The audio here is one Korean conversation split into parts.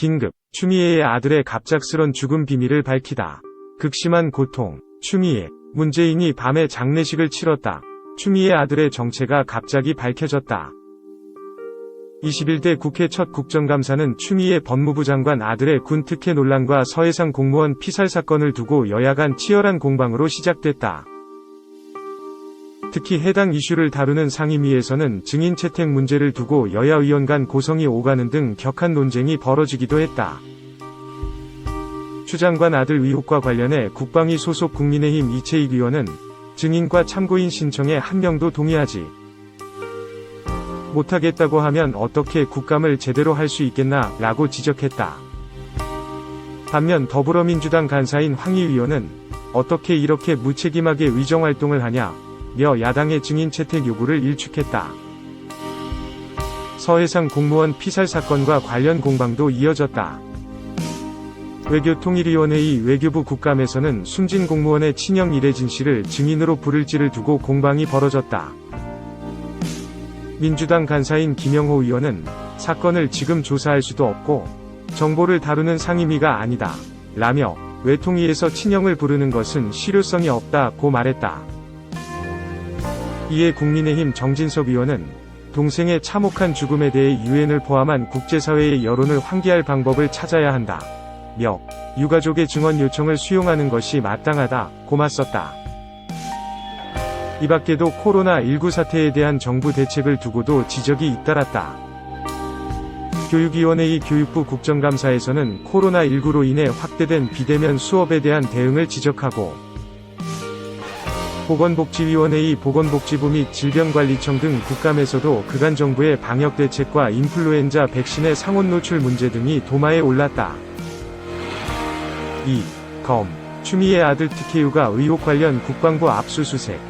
긴급, 추미애의 아들의 갑작스런 죽음 비밀을 밝히다. 극심한 고통, 추미애, 문재인이 밤에 장례식을 치렀다. 추미애 아들의 정체가 갑자기 밝혀졌다. 21대 국회 첫 국정감사는 추미애 법무부 장관 아들의 군 특혜 논란과 서해상 공무원 피살 사건을 두고 여야 간 치열한 공방으로 시작됐다. 특히 해당 이슈를 다루는 상임위에서는 증인 채택 문제를 두고 여야 의원 간 고성이 오가는 등 격한 논쟁이 벌어지기도 했다. 추 장관 아들 의혹과 관련해 국방위 소속 국민의힘 이채익 의원은 증인과 참고인 신청에 한 명도 동의하지 못하겠다고 하면 어떻게 국감을 제대로 할 수 있겠나 라고 지적했다. 반면 더불어민주당 간사인 황희 의원은 어떻게 이렇게 무책임하게 의정활동을 하냐 며 야당의 증인 채택 요구를 일축했다. 서해상 공무원 피살 사건과 관련 공방도 이어졌다. 외교통일위원회의 외교부 국감에서는 숨진 공무원의 친형 이래진 씨를 증인으로 부를지를 두고 공방이 벌어졌다. 민주당 간사인 김영호 의원은 사건을 지금 조사할 수도 없고 정보를 다루는 상임위가 아니다. 라며 외통위에서 친형을 부르는 것은 실효성이 없다고 말했다. 이에 국민의힘 정진석 의원은 동생의 참혹한 죽음에 대해 유엔을 포함한 국제사회의 여론을 환기할 방법을 찾아야 한다. 며 유가족의 증언 요청을 수용하는 것이 마땅하다 고 맞섰다. 이 밖에도 코로나19 사태에 대한 정부 대책을 두고도 지적이 잇따랐다. 교육위원회의 교육부 국정감사에서는 코로나19로 인해 확대된 비대면 수업에 대한 대응을 지적하고 보건복지위원회의 보건복지부 및 질병관리청 등 국감에서도 그간 정부의 방역 대책과 인플루엔자 백신의 상온 노출 문제 등이 도마에 올랐다. 2. 검. 추미애 아들 TKU가 의혹 관련 국방부 압수수색.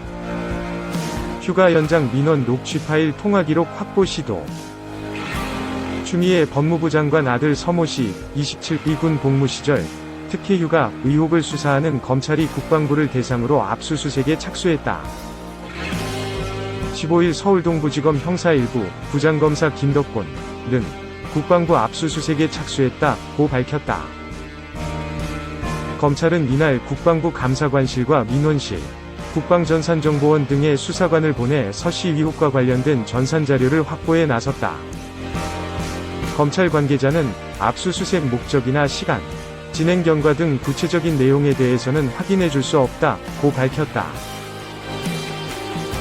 휴가 연장 민원 녹취 파일 통화 기록 확보 시도. 추미애 법무부 장관 아들 서모 씨, 27이군 복무 시절 특혜 휴가 의혹을 수사하는 검찰이 국방부를 대상으로 압수수색에 착수했다. 15일 서울동부지검 형사 1부 부장검사 김덕곤 는 국방부 압수수색에 착수했다고 밝혔다. 검찰은 이날 국방부 감사관실과 민원실, 국방전산정보원 등의 수사관을 보내 서씨 의혹과 관련된 전산 자료를 확보에 나섰다. 검찰 관계자는 압수수색 목적이나 시간, 진행 경과 등 구체적인 내용에 대해서는 확인해 줄 수 없다 고 밝혔다.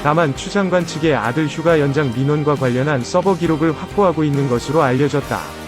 다만 추 장관 측의 아들 휴가 연장 민원과 관련한 서버 기록을 확보하고 있는 것으로 알려졌다.